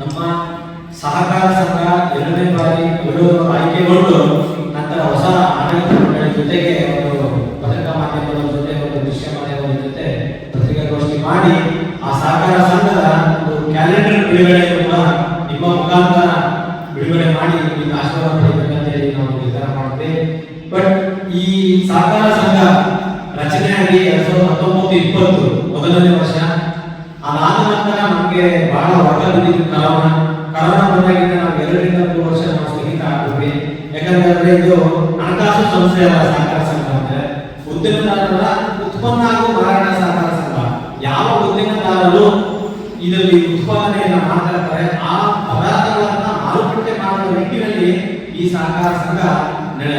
ನಮ್ಮ ಸಹಕಾರ ಸಂಘ ಎರಡನೇ ಬಾರಿ ಆಯ್ಕೆಗೊಂಡು ನಂತರ ಹೊಸ ಆಡಳಿತ ಜೊತೆಗೆ ಒಂದು ಪತ್ರಿಕಾ ಮಾಧ್ಯಮದ ಜೊತೆ ಒಂದು ದೃಶ್ಯ ಮಾಧ್ಯಮದ ಜೊತೆ ಪತ್ರಿಕಾಗೋಷ್ಠಿ ಮಾಡಿ ಆ ಸಹಕಾರ ಸಂಘದ ಕ್ಯಾಲೆಂಡರ್ ಬಿಡುಗಡೆ ಕೂಡ ನಿಮ್ಮ ಮುಖಾಂತರ ಬಿಡುಗಡೆ ಮಾಡಿ ನಿಮ್ಗೆ ಆಶೀರ್ವಾದ ಪಡೆಯಬೇಕಂತ ಹೇಳಿ ನಾವು ನಿರ್ಧಾರ ಮಾಡುತ್ತೇವೆ. ಬಟ್ ಈ ಸಹಕಾರ ರಚನೆಯಾಗಿ ಎರಡ್ ಸಾವಿರದ ಹತ್ತೊಂಬತ್ತು ಇಪ್ಪತ್ತು, ಮೊದಲನೇ ವರ್ಷ. ಅದಾದ ನಂತರ ನಮಗೆ ಬಹಳ ಒಟ್ಟ ಬಿದ್ದಿದ್ದು ಕರೋನಾ. ಕರೋನಾ ಬಂದಾಗಿಂದ ನಾವು ಎರಡರಿಂದ ಮೂರು ವರ್ಷ ನಾವು ಸ್ಥಗಿತ ಆಗ್ತೀವಿ ಯಾಕಂದ್ರೆ ಇದು ಹಣಕಾಸು ಸಂಸ್ಥೆ ಅಲ್ಲ, ಸಹಕಾರ ಸಂಘ ಅಂದ್ರೆ ಉದ್ಯಮದಾರರ ಉತ್ಪನ್ನ ಹಾಗೂ ಮಾರಾಟ ಸಹಕಾರ ಸಂಘ. ಯಾವ ಉದ್ಯಮದಾರರು ಇದರಲ್ಲಿ ಉತ್ಪಾದನೆಯನ್ನ ಮಾಡ್ತಾ ಇರ್ತಾರೆ ಆ ಪದಾರ್ಥಗಳನ್ನ ಮಾರುಕಟ್ಟೆ ಮಾಡುವ ನಿಟ್ಟಿನಲ್ಲಿ ಈ ಸಹಕಾರ ಸಂಘ ನಡೆ-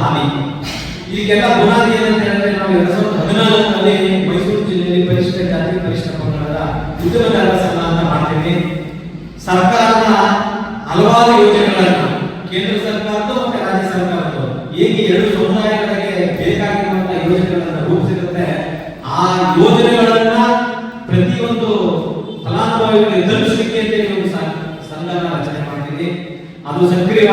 ಹಾನಿ ಇದಕ್ಕೆಲ್ಲ ಬುನಾದಿ ಏನಂತ ಹೇಳಿದ್ರೆ ನಾವು ಎರಡ್ ಸಾವಿರದ ಹದಿನಾಲ್ಕರಲ್ಲಿ ಮೈಸೂರು ಜಿಲ್ಲೆಯಲ್ಲಿ ಪರಿಶಿಷ್ಟ ಜಾತಿ ಪರಿಶಿಷ್ಟ ಪಂಗಡದ ಉದ್ಯಮಗಾರರ ಸಂಘ ಅಂತ ಮಾಡ್ತೀವಿ. ಸರ್ಕಾರದ ಹಲವಾರು ಯೋಜನೆಗಳನ್ನು ಕೇಂದ್ರ ಸರ್ಕಾರದ್ದು ಮತ್ತೆ ರಾಜ್ಯ ಸರ್ಕಾರದ್ದು ಹೇಗೆ ಎರಡು ಸಮುದಾಯಗಳಿಗೆ ಬೇಕಾಗಿರುವಂತಹ ಯೋಜನೆಗಳನ್ನ ರೂಪಿಸಿರುತ್ತೆ, ಆ ಯೋಜನೆಗಳನ್ನ ಪ್ರತಿಯೊಂದು ಫಲಾನುಭವಿಗಳಿಗೆ ತಲುಪಿಸಲಿಕ್ಕೆ ಅಂತ ಒಂದು ಸ- ರಚನೆ ಮಾಡ್ತೀವಿ. ಅದು ನಿಮ್ಮೆಲ್ಲರ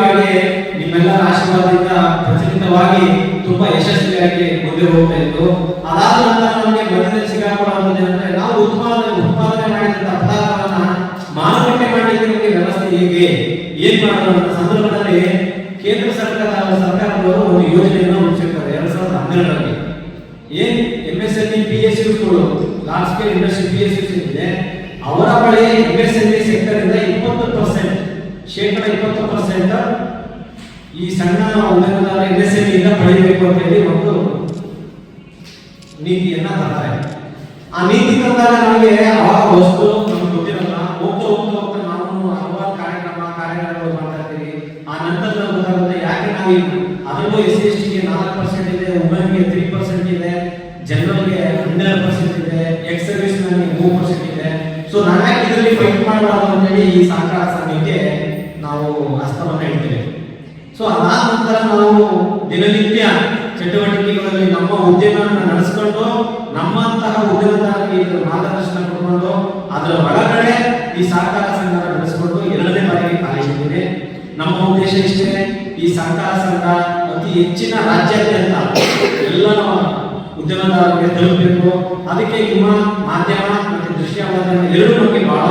ಆಶೀರ್ವಾದದಿಂದ ಪ್ರಚಲಿತವಾಗಿ ತುಂಬಾ ಯಶಸ್ವಿಯಾಗಿ ಮುಂದೆ ಹೋಗ್ತಾ ಇತ್ತು. ಅದಾದ ನಂತರ ನಮಗೆ ಮನೆಯಲ್ಲಿ ಸಿಗಾಕೊಳ್ಳೋದು ಅಂದ್ರೆ ನಾವು ಉತ್ಪಾದನೆ ಉತ್ಪಾದನೆ ಮಾಡಿದಂತ ಪದಾರ್ಥವನ್ನ ಮಾರುಕಟ್ಟೆ ಮಾಡಲಿಕ್ಕೆ ವ್ಯವಸ್ಥೆ ಹೇಗೆ? ಏನ್ ಮಾಡೋದು ಅಂತ ಸಂದರ್ಭದಲ್ಲಿ ಕೇಂದ್ರ ಸರ್ಕಾರ ಸರ್ಕಾರದವರು ಒಂದು ಯೋಜನೆಯನ್ನು ರೂಪಿಸಿರ್ತಾರೆ. ಎರಡ್ ಸಾವಿರದ ಹನ್ನೆರಡರಲ್ಲಿ. ಏನ್ M S N P S ಯುಗಳು large scale industry P S C ಇದೆ ಅವರ ಬಳಿ M S L E sector ಇಂದ ಇಪ್ಪತ್ತು ಪರ್ಸೆಂಟ್ ಶೇಕಡ ಈ ಸಣ್ಣ ಉದ್ಯಮದಾರ ಎನ್ ಎಸ್ ಎನ್ ಇಂದ ಪಡೆಯಬೇಕು ಅಂತ ಹೇಳಿ ಒಂದು ನೀತಿಯನ್ನ ತರ್ತಾರೆ ಆ ನೀತಿ ತಂದಾಗ ನಮಗೆ ಅವಾಗ ವಸ್ತು ನಮ್ಗೆ ಗೊತ್ತಿರಲ್ಲ. ಹೋಗ್ತಾ ಹೋಗ್ತಾ ಹೋಗ್ತಾ ನಾವು ಹಲವಾರು ಕಾರ್ಯಕ್ರಮ ಕಾರ್ಯಗಳು ಮಾಡ್ತಾ ಇರ್ತೀವಿ ಆ ನಂತರ ಗೊತ್ತಾಗುತ್ತೆ. ಯಾಕೆ ನಾವು ಅದರಲ್ಲೂ ಎಸ್ ಸಿ ಎಸ್ ಟಿಗೆ ನಾಲ್ಕು ಪರ್ಸೆಂಟ್ ಇದೆ ವುಮೆನ್ಗೆ ತ್ರೀ ಪರ್ಸೆಂಟ್ ಇದೆ, ಜನರಲ್ಗೆ ಹನ್ನೆರಡು ಪರ್ಸೆಂಟ್ ಇದೆ ಎಕ್ಸ್ ಸರ್ವಿಸ್ ಮ್ಯಾನ್ಗೆ ಮೂರು ಪರ್ಸೆಂಟ್ ಇದೆ. ಸೊ ನಾವ್ಯಾಕೆ ಇದರಲ್ಲಿ ಫೈಟ್ ಮಾಡಬಾರ್ದು ಅಂತೇಳಿ ಈ ಸಹಕಾರ ಸಮಿತಿಗೆ ನಾವು ಹಸ್ತವನ್ನ ಇಡ್ತೇವೆ. ಸೊ ಅದಾದ ನಂತರ ನಾವು ದಿನನಿತ್ಯ ಚಟುವಟಿಕೆಗಳಲ್ಲಿ ನಮ್ಮ ಉದ್ಯಮವನ್ನು ನಡೆಸಿಕೊಂಡು, ನಮ್ಮಂತಹ ಉದ್ಯಮದಾರರಿಗೆ ಮಾರ್ಗದರ್ಶನ ಕೊಡ್ಕೊಂಡು, ಅದರ ಒಳಗಡೆ ಈ ಸಹಕಾರ ಸಂಘ ನಡೆಸಿಕೊಂಡು ಎರಡನೇ ಬಾರಿಗೆ ಕಾಲಿಟ್ಟಿದ್ದೇವೆ. ನಮ್ಮ ಉದ್ದೇಶ ಇಷ್ಟೇ, ಈ ಸಹಕಾರ ಸಂಘ ಅತಿ ಹೆಚ್ಚಿನ ರಾಜ್ಯಾದ್ಯಂತ ಎಲ್ಲ ನಮ್ಮ ಉದ್ಯಮದಾರರಿಗೆ ತಲುಪಬೇಕು. ಅದಕ್ಕೆ ನಿಮ್ಮ ಮಾಧ್ಯಮ ಮತ್ತು ದೃಶ್ಯ ಎರಡು ಬಗ್ಗೆ ಬಹಳ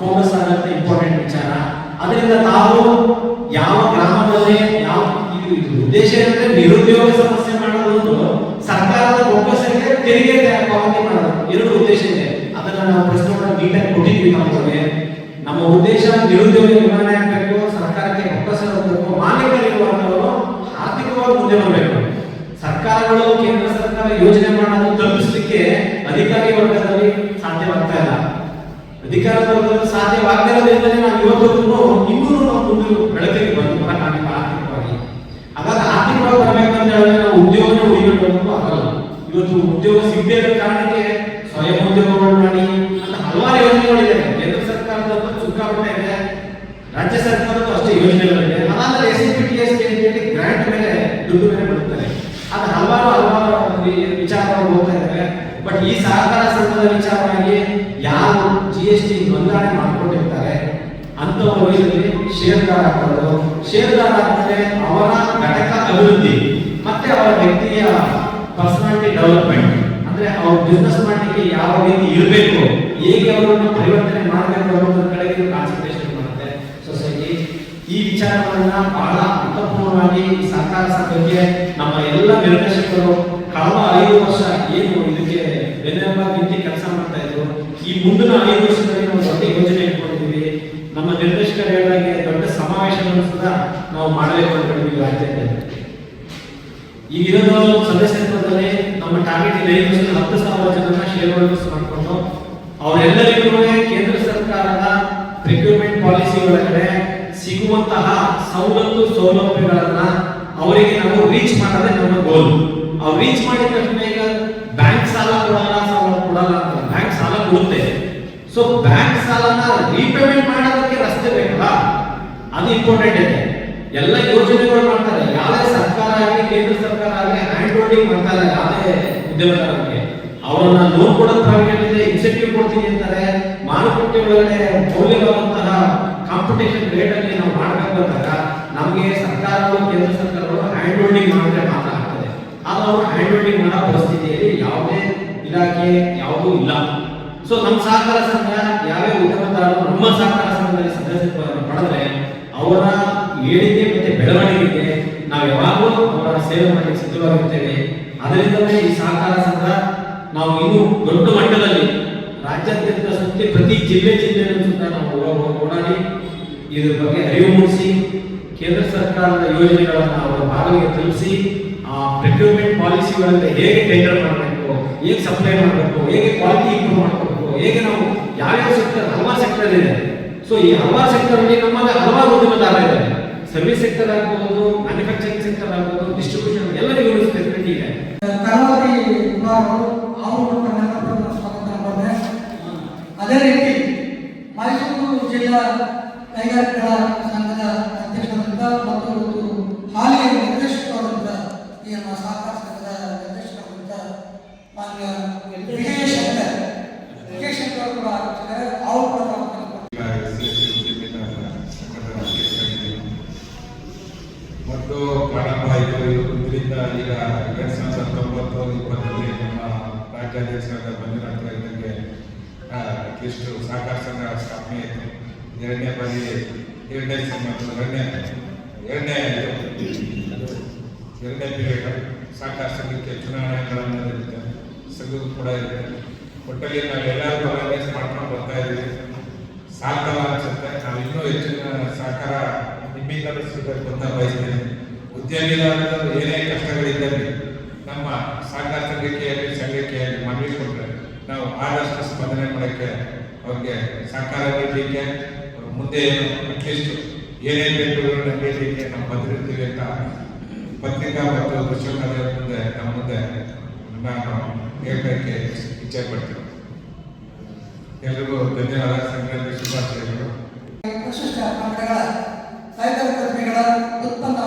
ಫೋಕಸ್ ಆಗುತ್ತೆ ಇಂಪಾರ್ಟೆಂಟ್ ವಿಚಾರ. ಅದರಿಂದ ತಾವು ಯಾವ ಗ್ರಾಮದಲ್ಲಿ ಯಾವ ಉದ್ದೇಶ ಏನಂದ್ರೆ ನಿರುದ್ಯೋಗ ಸಮಸ್ಯೆ ಮಾಡೋದು ಒಂದು ಸರ್ಕಾರದ ಬೊಕ್ಕಸಕ್ಕೆ ತೆರಿಗೆ ಪಾವತಿ ಮಾಡೋದು. ಎರಡು ಉದ್ದೇಶ ಇದೆ. ಅದನ್ನ ನಾವು ಪ್ರಶ್ನೆ ನೀಟಾಗಿ ಕೊಟ್ಟಿದ್ವಿ ನಮಗೆ ನಮ್ಮ ಉದ್ದೇಶ ನಿರುದ್ಯೋಗ ನಿರ್ವಹಣೆ ಆಗಬೇಕು, ಸರ್ಕಾರಕ್ಕೆ ಬೊಕ್ಕಸ ಹೋಗಬೇಕು ಮಾಲೀಕರಿರುವಂತವರು ಆರ್ಥಿಕವಾಗಿ ಮುಂದೆ ಬರಬೇಕು. ಸರ್ಕಾರಗಳು, ಕೇಂದ್ರ ಸರ್ಕಾರ ಯೋಜನೆ ಮಾಡೋದು ತಲುಪಿಸಲಿಕ್ಕೆ ಅಧಿಕಾರಿ ವರ್ಗದಲ್ಲಿ ಸಾಧ್ಯವಾಗ್ತಾ ಇಲ್ಲ. ಅಧಿಕಾರ ವರ್ಗದಲ್ಲಿ ಸಾಧ್ಯವಾಗದಿರೋದ್ರಿಂದಲೇ ನಾವು ಇವತ್ತು ಇನ್ನೂ ನಾವು ಮುಂದೆ ಬೆಳಕಿಗೆ ಬಂದು ಬರಕ್ಕಾಗಿಲ್ಲ ಆರ್ಥಿಕವಾಗಿ ಹಾಗಾದ್ರೆ ಆರ್ಥಿಕವಾಗಿ ಬರಬೇಕಂತ ಹೇಳಿದ್ರೆ ನಾವು ಉದ್ಯೋಗನ ಉಳಿಬೇಕು ಆಗಲ್ಲ ಇವತ್ತು ಉದ್ಯೋಗ ಕಾರಣಕ್ಕೆ ಸ್ವಯಂ ಉದ್ಯೋಗಗಳು ಮಾಡಿ ಅಂತ ಹಲವಾರು ಯೋಜನೆಗಳಿದೆ. ಕೇಂದ್ರ ಸರ್ಕಾರದ ಸಿಕ್ಕಾಪಟ್ಟೆ ಇದೆ. ರಾಜ್ಯ ಸರ್ಕಾರದ್ದು ಅಷ್ಟೇ ಯೋಜನೆಗಳಿದೆ. ಅದಾದ್ರೆ ಎಸ್ ಪಿ ಎಸ್ ಹೇಳಿ ಗ್ರಾಂಟ್ ಮೇಲೆ ದುಡ್ಡು ಮೇಲೆ ಬಿಡುತ್ತಾರೆ ಅದು ಹಲವಾರು ಹಲವಾರು ವಿಚಾರಗಳು ಹೋಗ್ತಾ ಇದ್ದಾರೆ ಬಟ್ ಈ ಸಹಕಾರ ಸಂಘದ ವಿಚಾರವಾಗಿ ಯಾರು ಜಿ ಎಸ್ ಟಿ ನೋಂದಣಿ ಮಾಡ್ಕೊಂಡಿರ್ತಾರೆ ಅಂತವರು ಇದರಲ್ಲಿ ಶೇರ್ದಾರ ಹಾಕೋದು ಶೇರ್ದಾರ ಹಾಕಿದ್ರೆ ಅವರ ಘಟಕ ಅಭಿವೃದ್ಧಿ, ಮತ್ತೆ ಅವರ ವ್ಯಕ್ತಿಯ ಪರ್ಸನಾಲಿಟಿ ಡೆವಲಪ್ಮೆಂಟ್ ಅಂದ್ರೆ ಅವ್ರ ಬಿಸ್ನೆಸ್ ಮಾಡಲಿಕ್ಕೆ ಯಾವ ರೀತಿ ಇರಬೇಕು, ಹೇಗೆ ಅವರನ್ನು ಪರಿವರ್ತನೆ ಮಾಡಬೇಕು ಅನ್ನೋದ್ರ ಕಡೆಗೆ ಕಾನ್ಸಂಟ್ರೇಷನ್ ಮಾಡುತ್ತೆ. ಸೊಸೈಟಿ ಈ ವಿಚಾರಗಳನ್ನ ಬಹಳ ಅರ್ಥಪೂರ್ಣವಾಗಿ ಸರ್ಕಾರ ಸಭೆಗೆ ನಮ್ಮ ಎಲ್ಲ ನಿರ್ದೇಶಕರು ಕಳೆದ ಐದು ವರ್ಷ ಏನು ಇದಕ್ಕೆ ಬೆನ್ನೆಲುಬಾಗಿ ನಿಂತು ಕೆಲಸ ಮಾಡ್ತಾ ಇದ್ರು, ಈ ಮುಂದಿನ ಐದು ವರ್ಷದಲ್ಲಿ ನಾವು ದೊಡ್ಡ ಯೋಜನೆ ಇಟ್ಕೊಂಡಿದ್ದೀವಿ. ನಮ್ಮ ನಿರ್ದೇಶಕರು ಹೇಳಿದಾಗೆ ದೊಡ್ಡ ಸಮಾವೇಶವನ್ನು ಸಹ ನಾವು ಮಾಡಬೇಕು ಅನ್ಕೊಂಡಿದ್ದೀವಿ ರಾಜ್ಯದಲ್ಲಿ ಈಗಿರೋದು ಸದಸ್ಯತ್ವದಲ್ಲಿ ನಮ್ಮ ಟಾರ್ಗೆಟ್ ಇದೆ ಹತ್ತು ಸಾವಿರ ಜನರನ್ನ ಶೇರ್ ಹೋಲ್ಡರ್ಸ್ ಮಾಡಿಕೊಂಡು ಅವರೆಲ್ಲರಿಗೂ ಕೇಂದ್ರ ಸರ್ಕಾರದ ರಿಕ್ರೂಟ್ಮೆಂಟ್ ಪಾಲಿಸಿ ಒಳಗಡೆ ಸಿಗುವಂತಹ ಸವಲತ್ತು ಸೌಲಭ್ಯಗಳನ್ನ ಅವರಿಗೆ ನಾವು ರೀಚ್ ಮಾಡೋದೇ ನಮ್ಮ ಗೋಲ್ ಅವ್ರು ರೀಚ್ ಮಾಡಿದ ತಕ್ಷಣ ಈಗ ಬ್ಯಾಂಕ್ ಸಾಲ ಕೊಡಲ್ಲ ಕೊಡಲ್ಲ ಅಂತ ಬ್ಯಾಂಕ್ ಸಾಲ ಕೊಡುತ್ತೆ. ಸೊ ಬ್ಯಾಂಕ್ ಸಾಲನ ರೀಪೇಮೆಂಟ್ ಮಾಡೋದಕ್ಕೆ ರಸ್ತೆ ಬೇಕಲ್ಲ? ಅದು ಇಂಪಾರ್ಟೆಂಟ್ ಇದೆ. ಎಲ್ಲ ಯೋಜನೆಗಳು ಮಾಡ್ತಾರೆ. ಯಾವುದೇ ಸರ್ಕಾರ ಆಗಲಿ, ಕೇಂದ್ರ ಸರ್ಕಾರ ಆಗಲಿ ಹ್ಯಾಂಡ್ ಹೋಲ್ಡಿಂಗ್ ಮಾಡ್ತಾರೆ. ಯಾವುದೇ ಉದ್ಯಮದಾರರಿಗೆ ಅವರನ್ನ ಲೋನ್ ಕೊಡೋ ಪ್ರಾವಿಷನ್ ಇದೆ ಇನ್ಸೆಂಟಿವ್ ಕೊಡ್ತೀನಿ ಅಂತಾರೆ. ಮಾರುಕಟ್ಟೆ ಒಳಗಡೆ ಮೌಲ್ಯವಾದಂತಹ ಕಾಂಪಿಟೇಷನ್ ರೇಟ್ ಅಲ್ಲಿ ನಾವು ಮಾಡಬೇಕು ನಮಗೆ ಸರ್ಕಾರಗಳು, ಕೇಂದ್ರ ಸರ್ಕಾರಗಳು ಹ್ಯಾಂಡ್ ಹೋಲ್ಡಿಂಗ್ ಮಾಡಿದ್ರೆ ಮಾತ್ರ ಆಗ್ತದೆ. ಆದ್ರೆ ಅವರು ಹ್ಯಾಂಡ್ ಹೋಲ್ಡಿಂಗ್ ಮಾಡೋ ಪರಿಸ್ಥಿತಿಯಲ್ಲಿ ಯಾವುದೇ ಇಲಾಖೆ ಯಾವುದೂ ಇಲ್ಲ. ಸೊ ನಮ್ಮ ಸಹಕಾರ ಸಂಘ, ಯಾವ್ಯಾವ ಉದ್ಯಮದಾರರು ನಮ್ಮ ಸಹಕಾರ ಸಂಘದಲ್ಲಿ ಸದಸ್ಯತ್ವವನ್ನು ಪಡೆದ್ರೆ ಅವರ ಏಳಿಗೆ ಮತ್ತೆ ಬೆಳವಣಿಗೆಗೆ ನಾವು ಯಾವಾಗಲೂ ಅವರ ಸೇವೆ ಮಾಡಿ ಸಿದ್ಧವಾಗಿರ್ತೇವೆ. ಅದರಿಂದಲೇ ಈ ಸಹಕಾರ ಸಂಘ ನಾವು ಇನ್ನೂ ದೊಡ್ಡ ಮಟ್ಟದಲ್ಲಿ ರಾಜ್ಯಾದ್ಯಂತ ಸುತ್ತಿ ಪ್ರತಿ ಜಿಲ್ಲೆ ಜಿಲ್ಲೆಯಲ್ಲೂ ಸುತ್ತ ನಾವು ಓಡಾಡಿ ಇದ್ರ ಬಗ್ಗೆ ಅರಿವು ಮೂಡಿಸಿ, ಕೇಂದ್ರ ಸರ್ಕಾರದ ಯೋಜನೆಗಳನ್ನು ಅವರ ಭಾಗಕ್ಕೆ ತಿಳಿಸಿ ಆ ಪ್ರಕ್ಯೂರ್ಮೆಂಟ್ ಪಾಲಿಸಿಗಳನ್ನು ಹೇಗೆ ಟೆಂಡರ್ ಮಾಡಬೇಕು, ಹೇಗೆ ಸಪ್ಲೈ ಮಾಡಬೇಕು, ಹೇಗೆ ಕ್ವಾಲಿಟಿ ಇಂಪ್ರೂವ್ ಮಾಡಬೇಕು ಹೇಗೆ ನಾವು ಯಾವ್ಯಾವ ಸೆಕ್ಟರ್ ಹಲವಾರು ಸೆಕ್ಟರ್ ಇದೆ. ಸೊ ಈ ಹಲವಾರು ಸೆಕ್ಟರ್ ನಮ್ಮಲ್ಲಿ ಹಲವಾರು ಉದ್ಯಮದಾರ ಇದ್ದಾರೆ ಸರ್ವಿಸ್ ಸೆಕ್ಟರ್ ಆಗ್ಬೋದು ಮ್ಯಾನುಫ್ಯಾಕ್ಚರಿಂಗ್ ಸೆಕ್ಟರ್ ಆಗ್ಬೋದು ಡಿಸ್ಟ್ರಿಬ್ಯೂಷನ್ ಎಲ್ಲರಿಗೂ ಫೆಸಿಲಿಟಿ ಇದೆ. ಕರಾವಳಿ ಕುಮಾರ್ ಅವರು ಅವರು ನನ್ನನ್ನು ಸ್ವಾಗತ ಮಾಡಿದೆ ಅದೇ ರೀತಿ ಮೈಸೂರು ಜಿಲ್ಲಾ ಕೈಗಾರಿಕೆಗಳ ಸಂಘದ ಅಧ್ಯಕ್ಷರಾದಂಥ ಮತ್ತು ಇವತ್ತು ಹಾಲಿ ನಿರ್ದೇಶಕರಾದಂಥ ಈ ನಮ್ಮ ಸಹಕಾರ ಸಂಘದ ನಿರ್ದೇಶಕರಾದಂಥ ಮಾನ್ಯ ವಿಜಯ ಶಂಕರ್ ವಿಜಯ ಶಂಕರ್ ಅವರು ಕೂಡ ಆಗಿದ್ದಾರೆ ಅವರು ಕೂಡ ಮಾತನಾಡ್ತಾರೆ. ಮತ್ತು ಪ್ರಾರಂಭ ಆಯಿತು ಇದರಿಂದ ಈಗ ಎರಡು ಸಾವಿರದ ಹತ್ತೊಂಬತ್ತು ಇಪ್ಪತ್ತರಲ್ಲಿ ನಮ್ಮ ರಾಜ್ಯಾಧ್ಯಕ್ಷರಾದ ಮಂಜುನಾಥ ಇದ್ದಂಗೆ ಅಟ್ಲೀಸ್ಟ್ ಸಹಕಾರ ಸಂಘ ಸ್ಥಾಪನೆ ಆಯಿತು ಎರಡನೇ ಬಾರಿ ಎರಡನೇ ಮತ್ತು ಎರಡನೇ ಎರಡನೇ ಎರಡನೇ ಪೀರಿಯಡ್ ಸಹಕಾರ ಸಂಘಕ್ಕೆ ಚುನಾವಣೆಗಳನ್ನು ಇರುತ್ತೆ ಸಂಘಕ್ಕೂ ಕೂಡ ಇರುತ್ತೆ ಒಟ್ಟಲ್ಲಿ ನಾವು ಎಲ್ಲರೂ ಅವೇರ್ನೆಸ್ ಮಾಡ್ಕೊಂಡು ಬರ್ತಾ ಇದ್ದೀವಿ ಸಾಕಲ್ಲ ಅನ್ಸುತ್ತೆ ನಾವು ಇನ್ನೂ ಹೆಚ್ಚಿನ ಸಹಕಾರ ನಿಮ್ಮಿಂದಲೂ ಸಿಗಬೇಕು ಅಂತ ಬಯಸ್ತೇನೆ ಉದ್ಯಮಿದಾರರು ಏನೇ ಕಷ್ಟಗಳಿದ್ದಲ್ಲಿ ನಮ್ಮ ಸಹಕಾರ ಸಂಘಕ್ಕೆ ಸಂಘಕ್ಕೆ ಮನವಿ ಕೊಟ್ಟರೆ ನಾವು ಆದಷ್ಟು ಸ್ಪಂದನೆ ಮಾಡೋಕ್ಕೆ ಅವ್ರಿಗೆ ಸಹಕಾರ ನೀಡಲಿಕ್ಕೆ ಮುಂದೆ ಏನು ಅಟ್ಲೀಸ್ಟ್ ಏನೇನು ಬೇಕು ನೀಡಲಿಕ್ಕೆ ನಾವು ಬಂದಿರ್ತೀವಿ ಅಂತ ಪತ್ರಿಕಾ ಮತ್ತು ದೃಶ್ಯ ಮುಂದೆ, ನಮ್ಮ ಮುಂದೆ ನಾನು ಹೇಳ್ಕೊಳಕ್ಕೆ ಇಚ್ಛೆ ಪಡ್ತೀನಿ ಎಲ್ರಿಗೂ ಧನ್ಯವಾದ. ಸಂಕ್ರಾಂತಿ ಶುಭಾಶಯಗಳು. ವಿಶಿಷ್ಟ ಸಾಹಿತ್ಯ ಕೈಗಾರಿಕೋದ್ಯಮಿಗಳ ಉತ್ಪನ್ನ